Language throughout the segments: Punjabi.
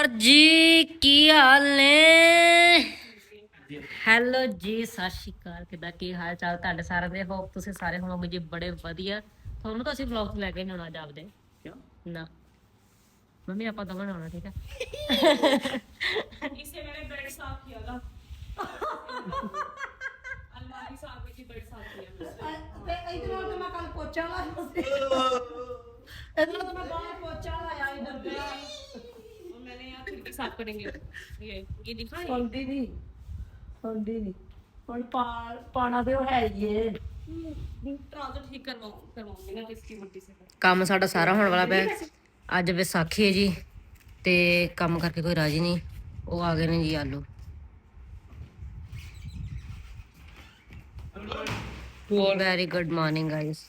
ਸਰ ਜੀ ਕੀ ਹਾਲ ਨੇ? ਹੈਲੋ ਜੀ ਸਤਿ ਸ਼੍ਰੀ ਅਕਾਲ। ਕਿਦਾਂ ਕੀ ਹਾਲ ਚਾਲ ਤੁਹਾਡੇ ਸਾਰਿਆਂ ਦੇ? ਹੋਪ ਤੁਸੀਂ ਸਾਰੇ ਹੋਵੋਗੇ ਜੀ ਬੜੇ ਵਧੀਆ। ਤੁਹਾਨੂੰ ਤਾਂ ਅਸੀਂ ਵਲੌਗ ਲੈ ਕੇ ਆਉਣਾ ਜਾਪਦੇ ਕਿਉਂ? ਨਾ। ਮੰਮੀ ਆਪਾਂ ਦਵਾਂ ਆਉਣਾ ਠੀਕ ਹੈ ਇਸੇ ਮੈਨੇ ਬੈਡ ਸਾਫ਼ ਕੀਤਾ ਲਾ ਅਲਮਾਰੀ ਸਾਫ਼ ਕੀਤੀ ਬੈਡ ਸਾਫ਼ ਕੀਤਾ। ਤੇ ਇਧਰੋਂ ਤਾਂ ਮੈਂ ਕੱਲ ਪੋਚਾ ਲਾ ਇਧਰੋਂ ਤਾਂ ਮੈਂ साफ करेंगे ये ये दिखा है ਸੁਣਦੀ ਨਹੀਂ ਸੁਣਦੀ ਨਹੀਂ ਹੁਣ ਪਾ ਪਾਣਾ ਤੇ ਉਹ ਹੈ ਹੀ ਏ ट्राउजर ठीक करवाऊँ करवाऊंगी ना इसकी मट्टी से ਕੰਮ ਸਾਡਾ ਸਾਰਾ ਹੋਣ ਵਾਲਾ ਪਿਆ ਅੱਜ ਵਿਸਾਖੀ ਹੈ ਜੀ ਤੇ ਕੰਮ ਕਰਕੇ ਕੋਈ ਰਾਜੀ ਨਹੀਂ ਉਹ ਆ ਗਏ ਨੇ ਜੀ ਆਲੂ ਵੈਰੀ ਗੁੱਡ ਮਾਰਨਿੰਗ ਗਾਇਸ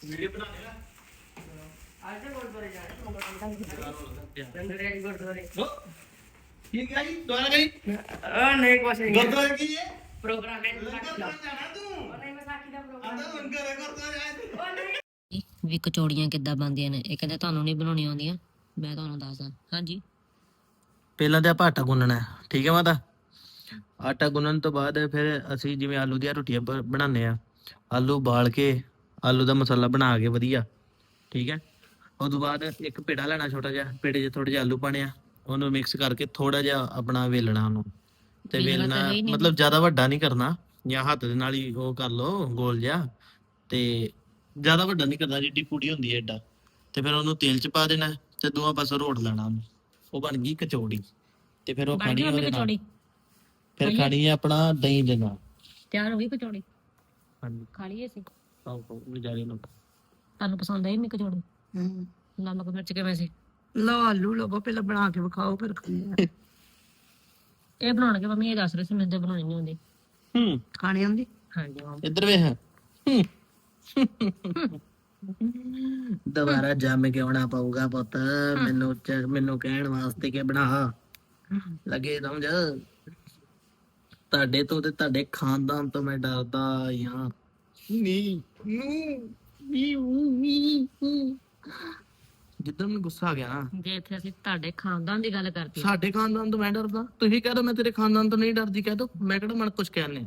ਠੀਕ ਹੈ ਜੀ ਦੁਆਰਾ ਗਈ ਆ ਨਹੀਂ ਕੁਛ ਨਹੀਂ। ਗੁਰਦੁਆਰੇ ਕੀ ਹੈ ਪ੍ਰੋਗਰਾਮ ਹੈ ਲੰਗਰ ਖਾਣ ਜਾਣਾ ਤੂੰ। ਨਹੀਂ ਵਿਸਾਖੀ ਦਾ ਪ੍ਰੋਗਰਾਮ ਆਂਦਾ ਲੰਗਰ ਹੈ ਗੁਰਦੁਆਰੇ ਆਏ ਤੇ। ਵੀ ਕਚੌੜੀਆਂ ਕਿੱਦਾਂ ਬਣਦੀਆਂ ਨੇ? ਇਹ ਕਹਿੰਦੇ ਤੁਹਾਨੂੰ ਨਹੀਂ ਬਣਾਉਣੀਆਂ ਆਉਂਦੀਆਂ। ਮੈਂ ਤੁਹਾਨੂੰ ਦੱਸਦਾ। ਹਾਂਜੀ। ਪਹਿਲਾਂ ਤੇ ਆਪਾਂ ਆਟਾ ਗੁੰਨਣਾ ਹੈ। ਠੀਕ ਹੈ ਮਾਤਾ? ਆਟਾ ਗੁੰਨਣ ਤੋਂ ਬਾਅਦ ਫਿਰ ਅਸੀਂ ਜਿਵੇਂ ਆਲੂ ਦੀਆਂ ਰੋਟੀਆਂ ਬਣਾਉਂਦੇ ਆ ਆਲੂ ਉਬਾਲ ਕੇ ਆਲੂ ਦਾ ਮਸਾਲਾ ਬਣਾ ਕੇ ਵਧੀਆ। ਠੀਕ ਹੈ? ਉਸ ਤੋਂ ਬਾਅਦ ਇੱਕ ਪੇੜਾ ਲੈਣਾ ਛੋਟਾ ਜਿਹਾ। ਪੇੜੇ 'ਚ ਥੋੜੇ ਜਿਹਾ ਆਲੂ ਪਾਣੇ ਆ। ਉਹਨੂੰ ਮਿਕਸ ਕਰਕੇ ਥੋੜਾ ਜਿਹਾ ਆਪਣਾ ਵੇਲਣਾ ਉਹਨੂੰ ਤੇ ਵੇਲਣਾ। ਮਤਲਬ ਜ਼ਿਆਦਾ ਵੱਡਾ ਨਹੀਂ ਕਰਨਾ ਜਾਂ ਹੱਥ ਦੇ ਨਾਲ ਹੀ ਉਹ ਕਰ ਲਓ ਗੋਲ ਜਿਹਾ ਤੇ ਜ਼ਿਆਦਾ ਵੱਡਾ ਨਹੀਂ ਕਰਨਾ ਜਿੱਡੀ ਪੂੜੀ ਹੁੰਦੀ ਹੈ ਏਡਾ। ਤੇ ਫਿਰ ਉਹਨੂੰ ਤੇਲ 'ਚ ਪਾ ਦੇਣਾ ਤੇ ਦੋਵਾਂ ਪਾਸੋਂ ਰੋੜ ਲੈਣਾ ਉਹਨੂੰ। ਉਹ ਬਣ ਗਈ ਕਚੌੜੀ। ਤੇ ਫਿਰ ਉਹ ਖਾਣੀ ਉਹਦੇ ਨਾਲ। ਕਚੌੜੀ। ਫਿਰ ਖਾਣੀ ਹੈ ਆਪਣਾ ਦਹੀਂ ਦੇ ਨਾਲ। ਤਿਆਰ ਹੋ ਗਈ ਕਚੌੜੀ? ਹਾਂਜੀ। ਖਾ ਲਈਏ ਅਸੀਂ? ਆਓ ਆਓ ਨਜ਼ਾਰੇ ਨੂੰ ਤੁਹਾਨੂੰ ਪਸੰਦ ਆਈ ਮੇਰੀ ਕਚੌੜੀ? ਹੂੰ ਨਮਕ ਮਿਰਚ ਕਿਵੇਂ ਸੀ? ਲਓ ਆਲੂ ਲਵੋ ਪਹਿਲਾਂ ਬਣਾ ਕੇ ਵਿਖਾਓ ਫਿਰ ਖਾਣੇ ਆ। ਇਹ ਬਣਾਉਣਗੇ ਮੰਮੀ ਇਹ ਦੱਸ ਰਹੇ ਸੀ ਮੈਨੂੰ ਤੇ ਬਣਾਉਣੀ ਨਹੀਂ ਆਉਂਦੀ। ਹੂੰ। ਖਾਣੇ ਆਉਂਦੀ? ਹਾਂਜੀ ਇੱਧਰ ਵੇਖ। ਹੂੰ। ਦੁਬਾਰਾ ਜੰਮ ਕੇ ਆਉਣਾ ਪਊਗਾ ਪੁੱਤ। ਮੈਨੂੰ ਚ- ਮੈਨੂੰ ਕਹਿਣ ਵਾਸਤੇ ਕਿ ਬਣਾ। ਲੱਗੇ ਸਮਝ। ਤੁਹਾਡੇ ਤੋਂ ਤੇ ਤੁਹਾਡੇ ਖਾਨਦਾਨ ਤੋਂ ਮੈਂ ਡਰਦਾ ਹਾਂ ਨੀ। ਨੂੰ। ਨੀ। ਨੀ। ਜਿੱਦਾਂ ਮੈਨੂੰ ਗੁੱਸਾ ਆ ਗਿਆ ਨਾ ਜੇ ਇੱਥੇ ਅਸੀਂ ਤੁਹਾਡੇ ਖਾਨਦਾਨ ਦੀ ਗੱਲ ਕਰਦੇ ਸਾਡੇ ਖਾਨਦਾਨ ਤੋਂ ਮੈਂ ਡਰਦਾ ਤੁਸੀਂ ਕਹਿ ਦੋ ਮੈਂ ਤੇਰੇ ਖਾਨਦਾਨ ਤੋਂ ਨਹੀਂ ਡਰਦੀ ਕਹਿ ਦੋ ਮੈਂ ਕਿਹੜਾ ਮਨ ਕੁਝ ਕਹਿੰਨੇ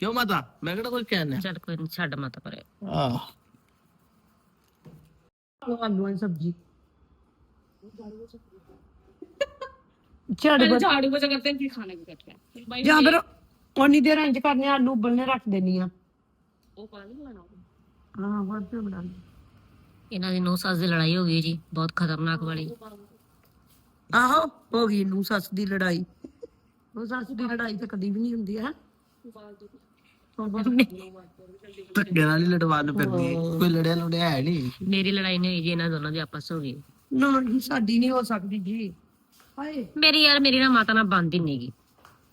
ਕਿਉਂ ਮਾਤਾ ਮੈਂ ਕਿਹੜਾ ਕੁਝ ਕਹਿੰਨੇ ਚੱਲ ਕੋਈ ਨੀ ਛੱਡ ਮਤ ਪਰੇ ਆਹ ਲਓ ਆਲੂਆਂ ਦੀ ਸਬਜ਼ੀ ਝਾੜੂ पहले झाड़ू पोछा करते हैं फिर खाने को करते हैं भाई ਜਾਂ ਫਿਰ ਉਨੀ ਦੇਰ ਇੰਜ ਕਰਨੇ ਆ, ਆਲੂ ਉਬਲਨੇ ਰੱਖ ਦੇਣੀ ਆ वो पानी बनाओ ਹਾਂ ਬਾਅਦ ਚ ਬਣਾ ਇਹਨਾਂ ਦੀ ਨੌ ਸੱਸ ਦੀ ਲੜਾਈ ਹੋ ਗਈ ਜੀ ਬਹੁਤ ਖਤਰਨਾਕ ਵਾਲੀ। ਆਹੋ ਹੋ ਗਈ ਨੂੰ ਸੱਸ ਦੀ ਲੜਾਈ। ਉਹ ਸੱਸ ਦੀ ਲੜਾਈ ਤਾਂ ਕਦੀ ਵੀ ਨਹੀਂ ਹੁੰਦੀ ਹੈ। ਧੱਕੇ ਨਾਲ ਹੀ ਲੜਵਾਨ ਫਿਰਦੀ ਹੈ। ਕੋਈ ਲੜਿਆ ਲੜਿਆ ਹੈ ਨਹੀਂ। ਮੇਰੀ ਲੜਾਈ ਨਹੀਂ ਹੋਈ ਜੀ ਇਹਨਾਂ ਦੋਨਾਂ ਦੀ ਆਪਸ ਹੋ ਗਈ। ਨਾ ਜੀ ਸਾਡੀ ਨਹੀਂ ਹੋ ਸਕਦੀ ਜੀ। ਹਾਏ। ਮੇਰੀ ਯਾਰ ਮੇਰੀ ਨਾ ਮਾਤਾ ਨਾਲ ਬੰਦੀ ਨਹੀਂ ਗਈ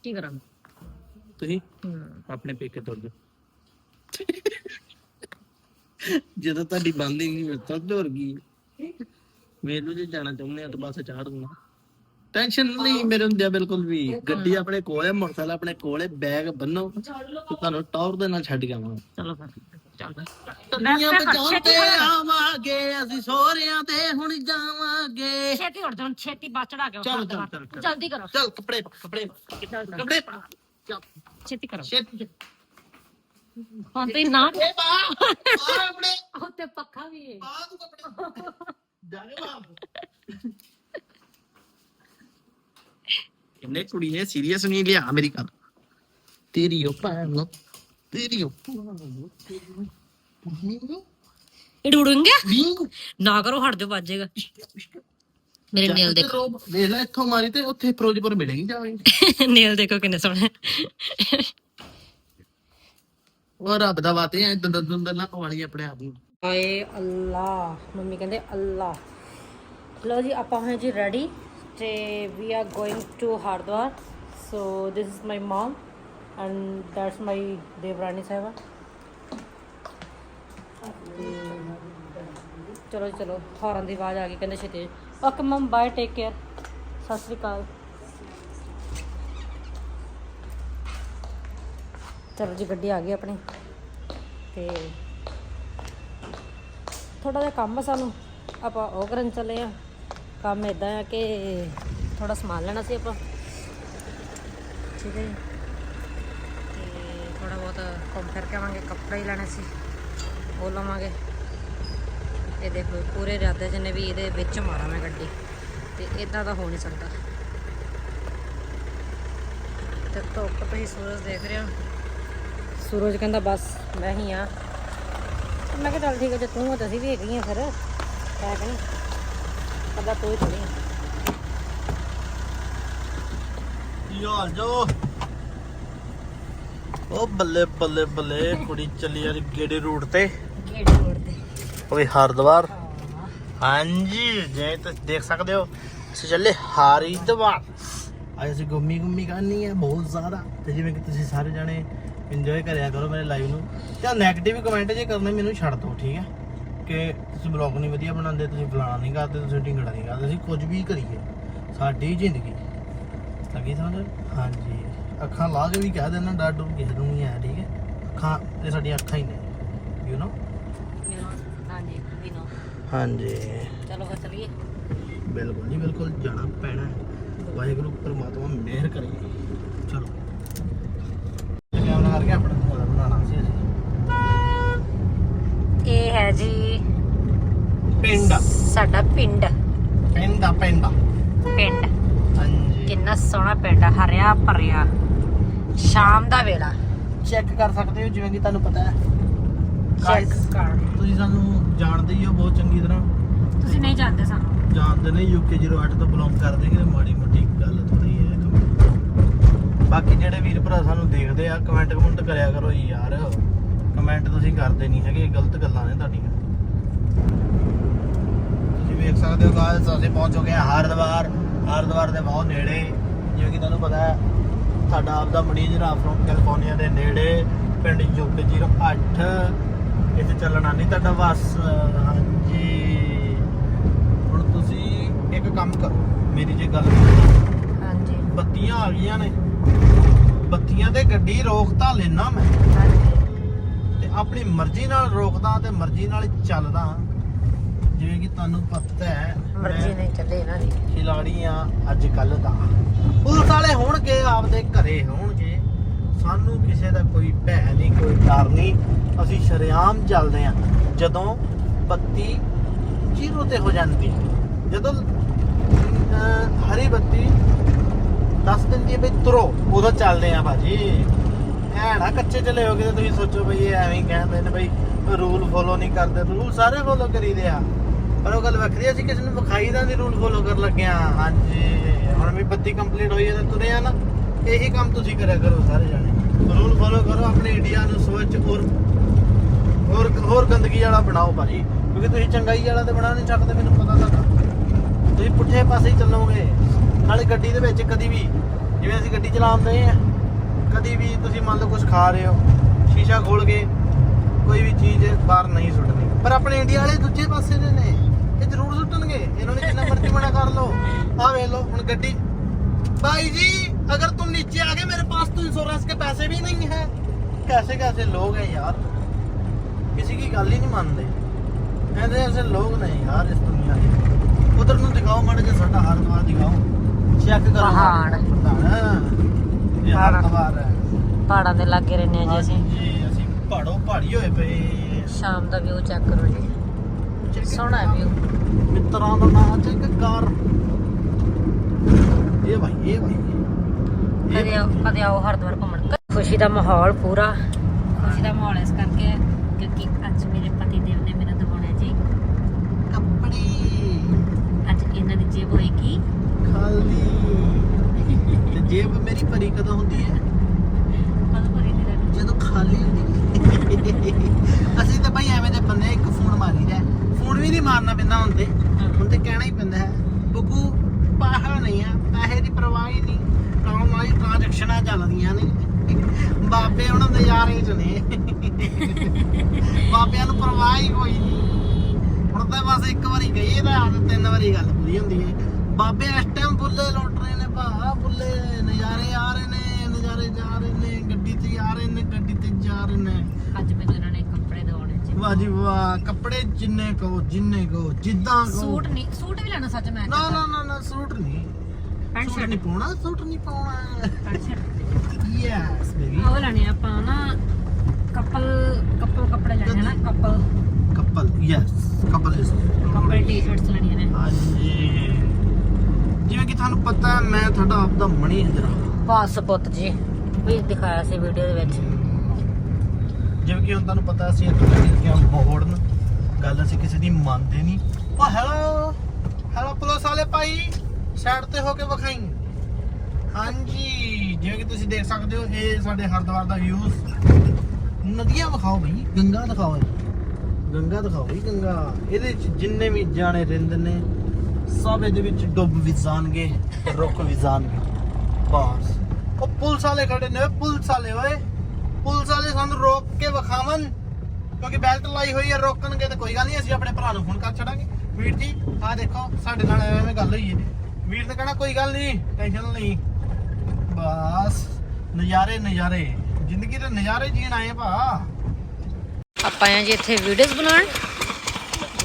ਕੀ ਕਰਾਂ? ਤੁਸੀਂ ਆਪਣੇ ਪੇਕੇ ਤੁਰ ਜਾਓ। ਜਦੋਂ ਤੁਹਾਡੀ ਬੰਦ ਹੀ ਨਹੀਂ ਮੇਰੇ ਤੋਂ ਦੌੜ ਗਈ ਮੈਨੂੰ ਜੇ ਜਾਣਾ ਚਾਹੁੰਦੇ ਆ ਤਾਂ ਬਸ ਚਾੜ ਦੂੰਗਾ ਟੈਨਸ਼ਨ ਨਹੀਂ ਮੇਰੇ ਹੁੰਦਿਆ ਬਿਲਕੁਲ ਵੀ। ਗੱਡੀ ਆਪਣੇ ਕੋਲ ਹੈ ਮੋਟਰਸਾਈਕਲ ਆਪਣੇ ਕੋਲ ਹੈ ਬੈਗ ਬੰਨੋ ਤੇ ਤੁਹਾਨੂੰ ਟੌਰ ਦੇ ਨਾਲ ਛੱਡ ਕੇ ਆਵਾਂਗਾ। ਚਲੋ ਦੁਨੀਆ ਬਚਾਉਂਦੇ ਆਵਾਂਗੇ ਅਸੀਂ ਸੋਹਰਿਆਂ ਤੇ ਹੁਣ ਜਾਵਾਂਗੇ। ਛੇਤੀ ਉੱਠ ਜਾਓ ਛੇਤੀ ਬੱਸ ਚੜਾ ਕੇ ਚੱਲ ਚੱਲ ਚੱਲ ਚੱਲ। ਜਲਦੀ ਕਰੋ। ਚੱਲ ਕੱਪੜੇ ਪਾ, ਕੱਪੜੇ ਪਾ, ਕੱਪੜੇ ਪਾ। ਚੱਲ। ਛੇਤੀ ਕਰੋ। ਛੇਤੀ। ਤੇ ਨਾ। ਇਹ ਪਾ। ਆਪਣੇ। ਉੱਤੇ ਪੱਖਾ ਵੀ ਹੈ ਪਾ ਤੂੰ ਕੱਪੜੇ। ਜਾ ਕੇ ਬਾਹਰ ਇਹਨੇ ਕੁੜੀ ਨੇ ਸੀਰੀਅਸ ਨਹੀਂ ਲਿਆ ਮੇਰੀ ਗੱਲ ਤੇਰੀ ਉਹ ਨੂੰ ਤੇਰੀ ਉਹ ਇਹ ਡੂੜੂਗੇ ਨਾ ਕਰੋ ਹਟ ਜਾਓ ਵੱਜੇਗਾ ਮੇਰੇ ਨੇਲ ਦੇਖੋ। ਦੇਖ ਲੈ ਇੱਥੋਂ ਮਾਰੀ ਤੇ ਉੱਥੇ ਫਿਰੋਜ਼ਪੁਰ ਮਿਲੇਗੀ ਜਾਵਾਂਗੇ ਨੇਲ ਦੇਖੋ ਕਿੰਨੇ ਸੋਹਣੇ। ਉਹ ਰੱਬ ਦਾ ਵਾਤੇ ਐ ਦੰਦ ਦੰਦ ਨਾ ਪਵਾਲੀ ਆਪਣੇ ਆਪ ਨੂੰ। ਹਾਏ ਅੱਲਾ ਮੰਮੀ ਕਹਿੰਦੇ ਅੱਲਾ ਲੋ ਜੀ ਆਪਾਂ ਹਾਂ ਜੀ ਰੈਡੀ ਤੇ we are going to Hardwar. So this is my mom and that's my ਦੇਵਰਾਨੀ ਸਾਹਿਬਾ। ਚਲੋ ਜੀ, ਚਲੋ ਹਾਰਨ ਦੀ ਆਵਾਜ਼ ਆ ਗਈ ਕਹਿੰਦੇ ਛੇਤੀ। Okay mom bye take care ਸਤਿ ਸ੍ਰੀ ਅਕਾਲ। ਚਲੋ ਜੀ, ਗੱਡੀ ਆ ਗਈ ਆਪਣੀ। ਤੇ ਥੋੜਾ ਜਿਹਾ ਕੰਮ ਸਾਨੂੰ। ਆਪਾਂ ਉਹ ਕਰਨ ਚੱਲੇ ਆ। ਕੰਮ ਇਦਾਂ ਆ ਕਿ ਥੋੜਾ ਸਮਾਨ ਲੈਣਾ ਸੀ ਆਪਾਂ। ਠੀਕ ਹੈ ਜੀ। ਤੇ ਥੋੜਾ ਬਹੁਤ ਘੁੰਮ ਫਿਰ ਕੇ ਆਵਾਂਗੇ, ਕੱਪੜੇ ਹੀ ਲੈਣੇ ਸੀ। ਉਹ ਲਵਾਂਗੇ। ਇਹ ਦੇਖੋ, ਪੂਰੇ ਇਰਾਦੇ ਚ ਵੀ ਇਹਦੇ ਵਿੱਚ ਮਾਰਾਂ ਮੈਂ ਗੱਡੀ। ਤੇ ਇਦਾਂ ਦਾ ਹੋ ਨਹੀਂ ਸਕਦਾ। ਤੇ ਧੁੱਪ ਤੁਸੀਂ ਸੂਰਜ ਦੇਖ ਰਹੇ। ਹੋ ਸੂਰਜ ਕਹਿੰਦਾ ਬਸ ਮੈਂ ਹੀ ਆ ਮੈਂ ਕਿਹਾ ਚੱਲ ਠੀਕ ਹੈ ਜੇ ਤੂੰ ਆ ਤਾਂ ਅਸੀਂ ਵੀ ਹੈਗੀ ਆ ਫਿਰ। ਹੈ ਕਿ ਨਹੀਂ? ਤੂੰ ਹੀ ਥੋੜੀ ਹਾਲ ਜੋ ਉਹ ਬੱਲੇ ਬੱਲੇ ਬੱਲੇ ਕੁੜੀ ਚੱਲੀ ਯਾਰ ਗੇੜੇ ਰੂਟ ਤੇ। ਗੇੜੇ ਰੋਡ ਤੇ। ਓਏ ਹਰਦਵਾਰ ਹਾਂਜੀ ਜੇ ਤੁਸੀਂ ਦੇਖ ਸਕਦੇ ਹੋ ਅਸੀਂ ਚੱਲੇ ਹਰਿਦਵਾਰ ਅੱਜ ਅਸੀਂ ਗੁੰਮੀ ਗੁੰਮੀ ਕਰਨੀ ਹੈ ਬਹੁਤ ਜ਼ਿਆਦਾ। ਤੇ ਜਿਵੇਂ ਕਿ ਤੁਸੀਂ ਸਾਰੇ ਜਾਣੇ ਇੰਜੋਏ ਕਰਿਆ ਕਰੋ ਮੇਰੇ ਲਾਈਵ ਨੂੰ। ਤੇ ਨੈਗੇਟਿਵ ਕਮੈਂਟ ਜੇ ਕਰਨੇ ਮੈਨੂੰ ਛੱਡ ਦਿਓ ਠੀਕ ਹੈ? ਕਿ ਤੁਸੀਂ ਬਲੌਗ ਨਹੀਂ ਵਧੀਆ ਬਣਾਉਂਦੇ ਤੁਸੀਂ ਫਲਾਣਾ ਨਹੀਂ ਕਰਦੇ ਤੁਸੀਂ ਢਿੰਗੜਾ ਨਹੀਂ ਕਰਦੇ ਅਸੀਂ ਕੁਝ ਵੀ ਕਰੀਏ ਸਾਡੀ ਜ਼ਿੰਦਗੀ। ਲੱਗੀ ਸਮਝ ਹਾਂਜੀ। ਅੱਖਾਂ ਲਾ ਕੇ ਵੀ ਕਹਿ ਦੇਣਾ ਡਰ ਡਰ ਕਿਸੇ ਨੂੰ ਨਹੀਂ ਹੈ ਠੀਕ ਹੈ? ਅੱਖਾਂ ਇਹ ਸਾਡੀਆਂ ਅੱਖਾਂ ਹੀ ਨੇ ਯੂ نو ਹਾਂਜੀ ਵੀ ਨੋ ਹਾਂਜੀ। ਚਲੋ ਫਿਰ ਚਲੀਏ। ਬਿਲਕੁਲ ਜੀ ਬਿਲਕੁਲ ਜਾਣਾ ਪੈਣਾ ਵਾਹਿਗੁਰੂ ਪਰਮਾਤਮਾ ਮਿਹਰ ਕਰੇ। ਚਲੋ। ਕਰਕੇ ਆਪਣਾ ਦੁਆਰਾ ਬਣਾਉਣਾ ਸੀ ਅਸੀਂ। ਇਹ ਹੈ ਜੀ ਪਿੰਡ। ਸਾਡਾ ਪਿੰਡ। ਪਿੰਡ ਆ ਪਿੰਡ ਆ। ਪਿੰਡ। ਹਾਂਜੀ। ਕਿੰਨਾ ਸੋਹਣਾ ਪਿੰਡ ਆ ਹਰਿਆ ਭਰਿਆ। ਸ਼ਾਮ ਦਾ ਵੇਲਾ। ਚੈੱਕ ਕਰ ਸਕਦੇ ਹੋ ਜਿਵੇਂ ਕਿ ਤੁਹਾਨੂੰ ਪਤਾ ਹੈ। ਚੈੱਕ Guys, ਕਰ। ਤੁਸੀਂ ਸਾਨੂੰ ਜਾਣਦੇ ਹੀ ਹੋ ਬਹੁਤ ਚੰਗੀ ਤਰ੍ਹਾਂ। ਤੁਸੀਂ ਨਹੀਂ ਜਾਣਦੇ ਸਾਨੂੰ। ਜਾਣਦੇ ਨੇ ਯੂਕੇ 08 ਤੋਂ ਬਿਲੋਂਗ ਕਰਦੇ ਕਿ ਮਾੜੀ ਮੋਟੀ ਗੱਲ ਥੋੜੀ ਬਾਕੀ ਜਿਹੜੇ ਵੀਰ ਭਰਾ ਸਾਨੂੰ ਦੇਖਦੇ ਆ ਕਮੈਂਟ ਕਮੈਂਟ ਕਰਿਆ ਕਰੋ ਯਾਰ। ਕਮੈਂਟ ਤੁਸੀਂ ਕਰਦੇ ਨਹੀਂ ਹੈਗੇ ਗਲਤ ਗੱਲਾਂ ਨੇ ਤੁਹਾਡੀਆਂ। ਤੁਸੀਂ ਵੇਖ ਸਕਦੇ ਹੋ ਗਾਇਸ ਅਸੀਂ ਪਹੁੰਚ ਚੁੱਕੇ ਹਾਂ ਹਰਿਦੁਆਰ। ਹਰਿਦੁਆਰ ਦੇ ਬਹੁਤ ਨੇੜੇ ਜਿਵੇਂ ਕਿ ਤੁਹਾਨੂੰ ਪਤਾ ਹੈ ਸਾਡਾ ਆਪਦਾ ਮੜੀਜ ਫਰੋਮ ਕੈਲੀਫੋਰਨੀਆ ਦੇ ਨੇੜੇ ਪਿੰਡ ਯੂਕੇ 08 ਇੱਥੇ ਚੱਲਣਾ ਨਹੀਂ ਤੁਹਾਡਾ ਬਸ। ਹਾਂਜੀ। ਹੁਣ ਤੁਸੀਂ ਇੱਕ ਕੰਮ ਕਰੋ ਮੇਰੀ ਜੇ ਗੱਲ। ਹਾਂਜੀ। ਬੱਤੀਆਂ ਆ ਗਈਆਂ ਨੇ। ਬੱਤੀਆਂ ਤੇ ਗੱਡੀ ਰੋਕਤਾ ਲੈਣਾ ਮੈਂ। ਤੇ ਆਪਣੀ ਮਰਜ਼ੀ ਨਾਲ ਰੋਕਦਾ ਤੇ ਮਰਜ਼ੀ ਨਾਲ ਚੱਲਦਾ। ਜਿਵੇਂ ਕਿ ਤੁਹਾਨੂੰ ਪਤਾ ਹੈ ਮਰਜ਼ੀ ਨਹੀਂ ਚੱਲੇ ਇਹਨਾਂ ਦੀ। ਖਿਲਾੜੀ ਆ ਅੱਜ ਕੱਲ ਦਾ। ਪੁਲਿਸ ਵਾਲੇ ਹੋਣਗੇ ਆਪਦੇ ਘਰੇ ਹੋਣਗੇ। ਸਾਨੂੰ ਕਿਸੇ ਦਾ ਕੋਈ ਭੈ ਨਹੀਂ ਕੋਈ ਡਰ ਨਹੀਂ। ਅਸੀਂ ਸ਼ਰੇਆਮ ਚੱਲਦੇ ਆ ਜਦੋਂ ਬੱਤੀ ਜ਼ੀਰੋ ਤੇ ਹੋ ਜਾਂਦੀ ਜਦੋਂ ਹਰੀ ਬੱਤੀ ਦਿੰਦੀ ਹੈ ਬਈ ਤੁਰੋ ਉਦੋਂ ਚੱਲਦੇ ਆ ਭਾਜੀ। ਐ ਨਾ ਕੱਚੇ ਚਲੇ ਹੋਗੇ ਤੇ ਤੁਸੀਂ ਸੋਚੋ ਬਈ ਇਹ ਐਵੇਂ ਕਹਿੰਦੇ ਨੇ ਬਈ ਰੂਲ ਫੋਲੋ ਨਹੀਂ ਕਰਦੇ। ਰੂਲ ਸਾਰੇ ਫੋਲੋ ਕਰੀਦੇ ਆ। ਪਰ ਉਹ ਗੱਲ ਵੱਖਰੀ ਆ, ਅਸੀਂ ਕਿਸੇ ਨੂੰ ਵਿਖਾਈ ਦਾ ਨਹੀਂ ਰੂਲ ਫੋਲੋ ਕਰਨ ਲੱਗੇ ਹਾਂਜੀ ਹੁਣ ਵੀ ਬੱਤੀ ਕੰਪਲੀਟ ਹੋਈ ਹੈ ਤੇ ਤੁਰੇ ਆ ਨਾ। ਇਹੀ ਕੰਮ ਤੁਸੀਂ ਕਰਿਆ ਕਰੋ ਸਾਰੇ ਜਾਣੇ। ਰੂਲ ਫੋਲੋ ਕਰੋ ਆਪਣੇ ਇੰਡੀਆ ਨੂੰ ਸਵੱਛ ਔਰ ਹੋਰ ਹੋਰ ਗੰਦਗੀ ਵਾਲਾ ਬਣਾਓ ਭਾਜੀ। ਕਿਉਂਕਿ ਤੁਸੀਂ ਚੰਗਾਈ ਵਾਲਾ ਤੇ ਬਣਾ ਨਹੀਂ ਸਕਦੇ ਮੈਨੂੰ ਪਤਾ ਲੱਗਾ ਤੁਸੀਂ ਪੁੱਠੇ ਪਾਸੇ ਹੀ ਚੱਲੋਗੇ। ਨਾਲੇ ਗੱਡੀ ਦੇ ਵਿੱਚ ਕਦੀ ਵੀ ਜਿਵੇਂ ਅਸੀਂ ਗੱਡੀ ਚਲਾਉਂਦੇ ਆ ਕਦੀ ਵੀ ਤੁਸੀਂ ਮੰਨ ਲਓ ਕੁਝ ਖਾ ਰਹੇ ਹੋ ਸ਼ੀਸ਼ਾ ਖੋਲ ਕੇ ਕੋਈ ਵੀ ਚੀਜ਼ ਬਾਹਰ ਨਹੀਂ ਸੁੱਟਣੀ ਪਰ ਆਪਣੇ ਇੰਡੀਆ ਵਾਲੇ ਦੂਜੇ ਪਾਸੇ ਦੇ ਨੇ ਇਹ ਜ਼ਰੂਰ ਸੁੱਟਣਗੇ ਇਹਨਾਂ ਨੇ ਜਿੰਨਾ ਮਰਜ਼ੀ ਮਨਾ ਕਰ ਲਓ ਆ ਵੇਖ ਲਓ ਹੁਣ ਗੱਡੀ भाई जी अगर तुम नीचे आ गए मेरे पास तो इंश्योरेंस के पैसे भी नहीं है कैसे कैसे लोग हैं यार किसी की गल ही नहीं मानते ऐसे ऐसे लोग नहीं यार इस दुनिया में उधर ਨੂੰ ਦਿਖਾਓ ਮਾੜਾ ਜਿਹਾ ਸਾਡਾ ਹਰਦਵਾਰ ਦਿਖਾਓ ਚੈੱਕ ਕਰੋ ਪਹਾੜ। ਪਹਾੜ। ਇਹ ਪਹਾੜ। ਹਰਦਵਾਰ ਹੈ। ਪਹਾੜਾਂ ਦੇ ਲਾਗੇ ਰਹਿੰਦੇ ਆ ਜੀ ਅਸੀਂ। ਜੀ ਅਸੀਂ ਪਹਾੜੋਂ ਪਹਾੜੀ ਹੋਏ ਪਏ। ਸ਼ਾਮ ਦਾ ਵਿਊ ਚੈੱਕ ਕਰੋ ਜੀ। ਸੋਹਣਾ ਹੈ ਵਿਊ ਮਿੱਤਰਾਂ ਦਾ ਨਾਮ ਚੈੱਕ ਕਰ। ਇਹ ਭਾਈ ਇਹ ਭਾਈ ਕਦੇ ਆਓ ਕਦੇ ਆਓ ਹਰਿਦੁਆਰ ਘੁੰਮਣ। ਖੁਸ਼ੀ ਦਾ ਮਾਹੌਲ ਪੂਰਾ। ਖੁਸ਼ੀ ਦਾ ਮਾਹੌਲ ਇਸ ਕਰਕੇ ਕਿਉਂਕਿ ਅੱਜ ਮੇਰੇ ਪਤੀ ਦੇਵ ਨੇ ਮੈਨੂੰ ਦਿਵਾਉਣਾ ਜੀ। ਕੱਪੜੇ। ਅੱਜ ਇਹਨਾਂ ਦੀ ਜੇਬ ਹੋਏਗੀ। ਖਾਲੀ ਤੇ ਜੇਬ ਮੇਰੀ ਭਰੀ ਕਦੋਂ ਹੁੰਦੀ ਹੈ? ਕਦ ਭਰੀ ਰਹਿਣੀ ਜਦੋਂ ਖਾਲੀ ਹੁੰਦੀ ਅਸੀਂ ਤਾਂ ਭਾਈ ਐਵੇਂ ਦੇ ਬੰਦੇ ਇੱਕ ਫੋਨ ਮਾਰੀਦਾ ਫੋਨ ਵੀ ਨਹੀਂ ਮਾਰਨਾ ਪੈਂਦਾ ਹੁਣ ਤੇ ਹੁਣ ਤੇ ਕਹਿਣਾ ਹੀ ਪੈਂਦਾ ਹੈ। ਬੁੱਗੂ ਪਾਹਾ ਨਹੀਂ ਆ ਪੈਸੇ ਦੀ ਪਰਵਾਹ ਹੀ ਨਹੀਂ। ਵਾਲੀ ਟ੍ਰਾਂਜੈਕਸ਼ਨਾਂ ਚੱਲਦੀਆਂ ਨੇ। ਬਾਬੇ ਉਹਨਾਂ ਦੇ ਯਾਰੇ ਚ ਨੇ। ਬਾਬਿਆਂ ਨੂੰ ਪਰਵਾਹ ਹੀ ਕੋਈ ਨਹੀਂ। ਹੁਣ ਤਾਂ ਬਸ ਇੱਕ ਵਾਰੀ ਗਈ ਤਾਂ ਤਿੰਨ ਵਾਰੀ ਗੱਲ ਪੂਰੀ ਹੁੰਦੀ ਹੈ। ਬਾਬੇ ਇਸ ਟਾਈਮ ਬੁੱਲੇ ਲੁੱਟ ਰਹੇ ਨੇ ਭਾ ਬੁੱਲੇ ਨਜ਼ਾਰੇ ਆ ਰਹੇ ਨੇ ਨਜ਼ਾਰੇ ਜਾ ਰਹੇ ਨੇ ਗੱਡੀ ਤੇ ਆ ਰਹੇ ਨੇ ਗੱਡੀ ਤੇ ਜਾ ਰਹੇ ਨੇ। ਅੱਜ ਮੈਨੂੰ ਇਹਨਾਂ ਨੇ ਕੱਪੜੇ ਦਿਵਾਉਣੇ ਜੀ ਵਾਹ ਜੀ ਵਾਹ ਕੱਪੜੇ ਜਿੰਨੇ ਕਹੋ ਜਿੰਨੇ ਕਹੋ ਜਿੱਦਾਂ ਕਹੋ। ਸੂਟ ਨਹੀਂ ਸੂਟ ਵੀ ਲੈਣਾ ਸੱਚ ਮੈਂ ਨਾ ਨਾ ਨਾ ਨਾ ਸੂਟ ਨਹੀਂ। Pant shirt. ਨਹੀਂ ਪਾਉਣਾ ਸੂਟ ਨਹੀਂ ਪਾਉਣਾ। Pant shirt. ਯੈਸ ਬੇਬੀ ਉਹ ਲੈਣੇ ਆਪਾਂ ਨਾ ਕਪਲ ਕਪਲ ਕੱਪੜੇ ਲੈਣੇ ਨਾ ਕਪਲ ਕਪਲ ਯੈਸ ਕਪਲ ਇਸ ਕਪਲ ਟੀ-ਸ਼ਰਟਸ ਲੈਣੀਆਂ ਨੇ। ਹਾਂਜੀ। ਜਿਵੇਂ ਕਿ ਤੁਹਾਨੂੰ ਪਤਾ ਹੈ ਮੈਂ ਤੁਹਾਡਾ ਆਪ ਦਾ ਮਣੀ ਇੰਦਰਾ ਬਸ ਪੁੱਤ ਜੀ ਵੀ ਦਿਖਾਇਆ ਸੀ ਵੀਡੀਓ ਦੇ ਵਿੱਚ। ਜਿਵੇਂ ਕਿ ਹੁਣ ਤੁਹਾਨੂੰ ਪਤਾ ਸੀ ਇੱਕ ਗੱਡੀਆਂ ਮੋੜਨ ਗੱਲ ਅਸੀਂ ਕਿਸੇ ਦੀ ਮੰਨਦੇ ਨਹੀਂ। ਉਹ ਹੈਲੋ ਹੈਲੋ ਪੁਲਿਸ ਵਾਲੇ ਭਾਈ ਸਾਈਡ ਤੇ ਹੋ ਕੇ ਵਿਖਾਈ। ਹਾਂਜੀ ਜਿਵੇਂ ਕਿ ਤੁਸੀਂ ਦੇਖ ਸਕਦੇ ਹੋ ਇਹ ਸਾਡੇ ਹਰਿਦੁਆਰ ਦਾ ਵਿਊਜ਼ ਨਦੀਆਂ ਵਿਖਾਓ ਬਈ ਗੰਗਾ ਦਿਖਾਓ। ਗੰਗਾ ਦਿਖਾਓ ਬਈ ਗੰਗਾ। ਇਹਦੇ ਵਿੱਚ ਜਿੰਨੇ ਵੀ ਜਾਣੇ ਰਿੰਦ ਨੇ ਸਭ ਇਹਦੇ ਵਿੱਚ ਡੁੱਬ ਵੀ ਜਾਣਗੇ, ਰੁਕ ਵੀ ਜਾਣਗੇ। ਬਸ। ਉਹ ਪੁਲਿਸ ਵਾਲੇ ਖੜੇ ਨੇ ਪੁਲਿਸ ਵਾਲੇ ਓਏ। ਪੁਲਿਸ ਵਾਲੇ ਸਾਨੂੰ ਰੋਕ ਕੇ ਵਿਖਾਵਨ ਕਿਉਂਕਿ ਬੈਲਟ ਲਾਈ ਹੋਈ ਹੈ ਰੋਕਣਗੇ ਤਾਂ ਕੋਈ ਗੱਲ ਨਹੀਂ, ਅਸੀਂ ਆਪਣੇ ਭਰਾ ਨੂੰ ਫੋਨ ਕਰ ਛੱਡਾਂਗੇ। ਵੀਰ ਜੀ, ਆਹ ਦੇਖੋ, ਸਾਡੇ ਨਾਲ ਐਵੇਂ ਐਵੇਂ ਗੱਲ ਹੋਈ ਹੈ। ਵੀਰ ਨੇ ਕਹਿਣਾ, ਕੋਈ ਗੱਲ ਨਹੀਂ, ਟੈਨਸ਼ਨ ਨਹੀਂ ਬਸ। ਨਜ਼ਾਰੇ ਨਜ਼ਾਰੇ। ਜ਼ਿੰਦਗੀ ਦੇ ਨਜ਼ਾਰੇ ਜੀਣ ਆਏ ਭਾ। ਆਪਾਂ ਆਏ ਜੀ ਇੱਥੇ ਵੀਡੀਓਜ਼ ਬਣਾਉਣ।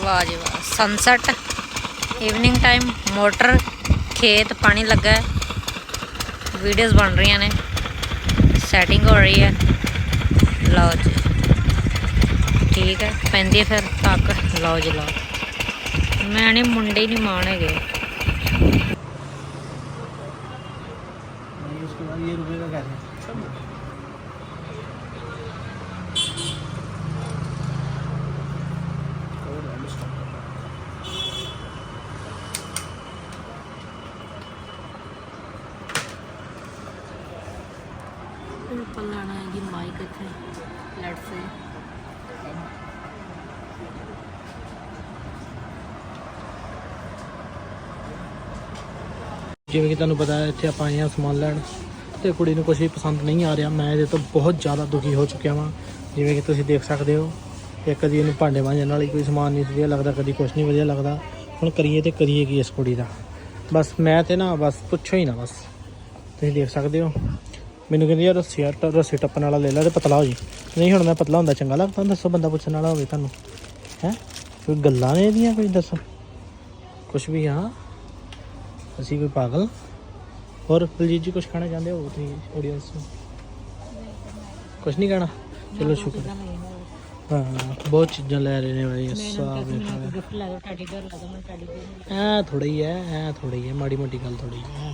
ਵਾਹ ਜੀ ਵਾਹ ਸਨਸੈਟ ਈਵਨਿੰਗ ਟਾਈਮ ਮੋਟਰ, ਖੇਤ, ਪਾਣੀ ਲੱਗਾ ਹੈ। ਵੀਡੀਓਜ਼ ਬਣ ਰਹੀਆਂ ਨੇ। ਸੈਟਿੰਗ ਹੋ ਰਹੀ ਹੈ। ਲਓ ਜੀ। ਠੀਕ ਹੈ। ਪੈਂਦੀ ਹੈ ਫਿਰ ਤੱਕ। ਲਓ ਜੀ, ਲਓ। ਮੈਂ ਨਹੀਂ, ਮੁੰਡੇ ਹੀ ਨਹੀਂ ਮਾਣ ਹੈਗੇ। ਜਿਵੇਂ ਕਿ ਤੁਹਾਨੂੰ ਪਤਾ ਹੈ, ਇੱਥੇ ਆਪਾਂ ਆਏ ਹਾਂ ਸਮਾਨ ਲੈਣ ਤੇ ਕੁੜੀ ਨੂੰ ਕੁਝ ਵੀ ਪਸੰਦ ਨਹੀਂ ਆ ਰਿਹਾ। ਮੈਂ ਇਹਦੇ ਤੋਂ ਬਹੁਤ ਜ਼ਿਆਦਾ ਦੁਖੀ ਹੋ ਚੁੱਕਿਆ ਵਾਂ। ਜਿਵੇਂ ਕਿ ਤੁਸੀਂ ਦੇਖ ਸਕਦੇ ਹੋ ਕਿ ਕਦੀ ਇਹਨੂੰ ਭਾਂਡੇ ਮਾਂਜਣ ਵਾਲੀ ਕੋਈ ਸਮਾਨ ਨਹੀਂ ਵਧੀਆ ਲੱਗਦਾ, ਕਦੀ ਕੁਝ ਨਹੀਂ ਵਧੀਆ ਲੱਗਦਾ। ਹੁਣ ਕਰੀਏ ਤੇ ਕਰੀਏ ਕੀ ਇਸ ਕੁੜੀ ਦਾ। ਬਸ ਮੈਂ ਤੇ ਨਾ ਬਸ ਪੁੱਛੋ ਹੀ ਨਾ ਬਸ। ਤੁਸੀਂ ਦੇਖ ਸਕਦੇ ਹੋ। ਮੈਨੂੰ ਕਹਿੰਦੀ ਯਾਰ ਰੱਸੀ ਟ- ਰੱਸੀ ਟੱਪਣ ਵਾਲਾ ਲੈ ਲੈ ਤੇ ਪਤਲਾ ਹੋ ਜੀ। ਨਹੀਂ ਹੁਣ ਮੈਂ ਪਤਲਾ ਹੁੰਦਾ, ਚੰਗਾ ਲੱਗਦਾ। ਦੱਸੋ ਬੰਦਾ ਪੁੱਛਣ ਵਾਲਾ ਹੋਵੇ ਤੁਹਾਨੂੰ। ਹੈ? ਕੋਈ ਗੱਲਾਂ ਨੇ ਇਹਦੀਆਂ, ਕੋਈ ਦੱਸੋ? ਕੁਝ ਵੀ ਆ ਅਸੀਂ ਕੋਈ ਪਾਗਲ। ਹੋਰ ਬਲਜੀਤ ਜੀ ਕੁਝ ਕਹਿਣਾ ਚਾਹੁੰਦੇ ਹੋ ਤੁਸੀਂ ਆਡੀਅנס ਨੂੰ? ਕੁਝ ਨਹੀਂ ਕਹਿਣਾ ਚਲੋ ਸ਼ੁਕਰ। ਹੈ। ਬਹੁਤ ਚੀਜ਼ਾਂ ਲੈ ਰਹੇ ਨੇ ਭਾਈ ਸਾਬ ਗਿਫਟ ਲੈ ਦੋ ਟੈਡੀ ਬੇਅਰ ਲੈ ਦੋ ਮੈਂ ਟੈਡੀ ਐ ਥੋੜਾ ਹੀ ਹੈ ਐ ਥੋੜਾ ਹੀ ਹੈ ਮਾੜੀ ਮੋਟੀ ਗੱਲ ਥੋੜੀ ਹੈ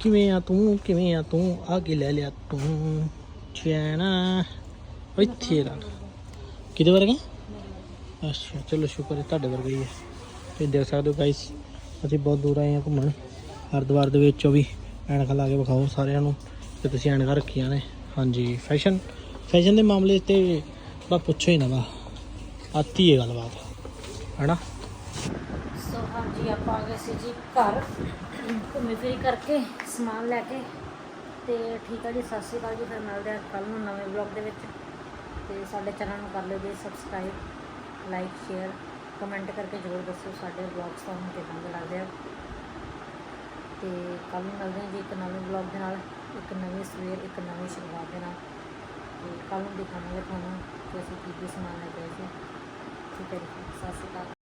ਕਿਵੇਂ ਆ ਤੂੰ? ਕਿਵੇਂ ਆ ਤੂੰ? ਆ ਕੇ ਲੈ ਲਿਆ ਤੂੰ? ਚੈਨਾ ਇੱਥੇ ਰੱਖ। ਕਿਹਦੇ ਵਰਗਾ? ਅੱਛਾ ਚਲੋ ਸ਼ੁਕਰ ਹੈ ਤੁਹਾਡੇ ਵਰਗਾ ਹੀ ਹੈ ਤੁਸੀਂ ਦੇਖ ਸਕਦੇ ਹੋ ਗਾਇਸ ਅਸੀਂ ਬਹੁਤ ਦੂਰ ਆਏ ਹਾਂ ਘੁੰਮਣ। ਹਰਿਦੁਆਰ ਦੇ ਵਿੱਚੋਂ ਵੀ ਐਨਕਾਂ ਲਾ ਕੇ ਵਿਖਾਓ ਸਾਰਿਆਂ ਨੂੰ। ਤੇ ਤੁਸੀਂ ਐਨਕਾਂ ਰੱਖੀਆਂ ਨੇ। ਹਾਂਜੀ ਫੈਸ਼ਨ ਫੈਸ਼ਨ ਦੇ ਮਾਮਲੇ ਤੇ ਬਾ ਪੁੱਛੋ ਹੀ ਨਾ ਵਾ ਆਤੀ ਹੈ ਗੱਲਬਾਤ ਹੈਨਾ? ਸੋ ਹਾਂਜੀ, ਆਪਾਂ ਆ ਗਏ ਸੀ ਜੀ ਘਰ। ਘੁੰਮੀ ਫਿਰੀ ਕਰਕੇ, ਸਮਾਨ ਲੈ ਕੇ। ਤੇ ਠੀਕ ਆ ਜੀ, ਸਤਿ ਸ਼੍ਰੀ ਅਕਾਲ ਜੀ, ਫਿਰ ਮਿਲਦੇ ਆ ਕੱਲ ਨੂੰ ਨਵੇਂ ਵਲੌਗ ਦੇ ਵਿੱਚ। ਤੇ ਸਾਡੇ ਚੈਨਲ ਨੂੰ ਕਰ ਲਿਓ ਜੀ ਸਬਸਕ੍ਰਾਈਬ ਲਾਈਕ ਸ਼ੇਅਰ ਕਮੈਂਟ ਕਰਕੇ ਜ਼ਰੂਰ ਦੱਸੋ ਸਾਡੇ ਵਲੌਗਸ ਤੁਹਾਨੂੰ ਕਿਦਾਂ ਦੇ ਲੱਗਦੇ ਆ ਤੇ ਕੱਲ ਨੂੰ ਮਿਲਦੇ ਹਾਂ ਜੀ ਇੱਕ ਨਵੇਂ ਵਲੌਗ ਦੇ ਨਾਲ, ਇੱਕ ਨਵੀਂ ਸਵੇਰ, ਇੱਕ ਨਵੀਂ ਸ਼ੁਰੂਆਤ ਦੇ ਨਾਲ। ਤੇ ਕੱਲ ਨੂੰ ਦਿਖਾਵਾਂਗੇ ਤੁਹਾਨੂੰ ਕਿ ਅਸੀਂ ਕੀ ਕੀ ਸਮਾਨ ਲੈ ਕੇ ਆਏ ਸੀ। ਠੀਕ ਹੈ ਜੀ, ਸਤਿ ਸ਼੍ਰੀ ਅਕਾਲ।